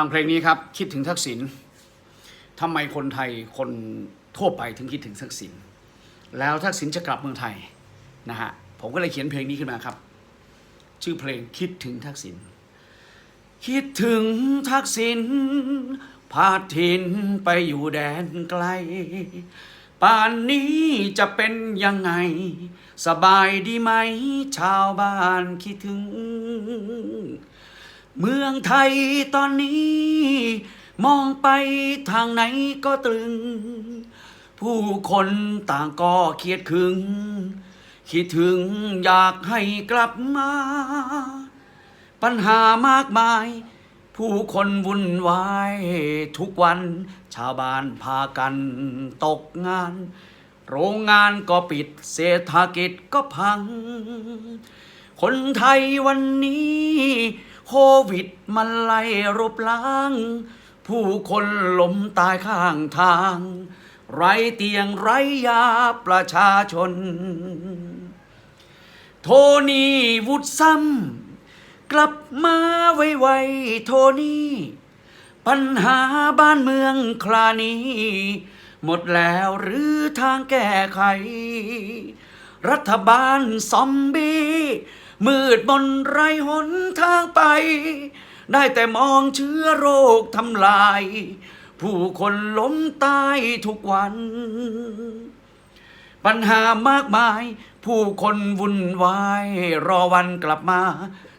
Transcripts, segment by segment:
ฟังเพลงนี้ครับ คิดถึงทักษิณทำไมคนไทยคนทั่วไปถึงคิดถึงทักษิณแล้วทักษิณจะกลับเมืองไทยนะฮะผมก็เลยเขียนเพลงนี้ขึ้นมาครับ ชื่อเพลงคิดถึงทักษิณคิดถึงทักษิณพาดทินไปอยู่แดนไกล ป่านนี้จะเป็นยังไง สบายดีไหม ชาวบ้านคิดถึง เมืองไทยตอนนี้ มองไปทางไหนก็ตรึง ผู้คนต่างก็เครียดขึง คิดถึงอยากให้กลับมา ปัญหามากมาย ผู้คนวุ่นวาย ทุกวันชาวบ้านพากันตกงาน โรงงานก็ปิดเศรษฐกิจก็พัง คนไทยวันนี้ โควิดมันไล่รบล้าง ผู้คนล้มตายข้างทาง ไรเตียงไรยาประชาชน โทนี่วุฒซ้ำกลับมาไวๆโทนี่ปัญหาบ้านเมืองคลานี้ หมดแล้วหรือทางแก้ไข รัฐบาลซอมบี้มืดมนไรหนทางไป ได้แต่มองเชื้อโรคทำลาย ผู้คนล้มตายทุกวัน ปัญหามากมาย ผู้คนวุ่นวาย รอวันกลับมา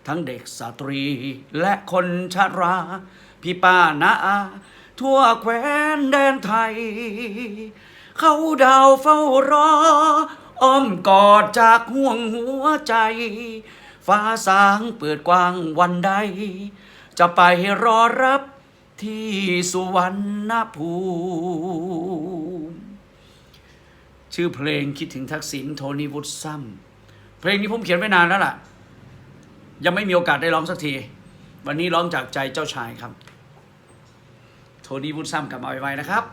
ทั้งเด็กสตรีและคนชรา พี่ป้านาอาทั่วแคว้นแดนไทย เขาดาวเฝ้ารอ อ้อมกอดจากห่วงหัวใจ ฟ้าสางเปิดกว้างวันใด จะไปรอรับที่สุวรรณภูมิชื่อเพลงคิดถึงทักษิณโทนี่วุฒซ้ำเพลงนี้ผมเขียนไว้นานแล้วล่ะ ยังไม่มีโอกาสได้ร้องสักที วันนี้ร้องจากใจเจ้าชายครับ โทนี่วุฒซ้ำกลับมาไวๆนะครับ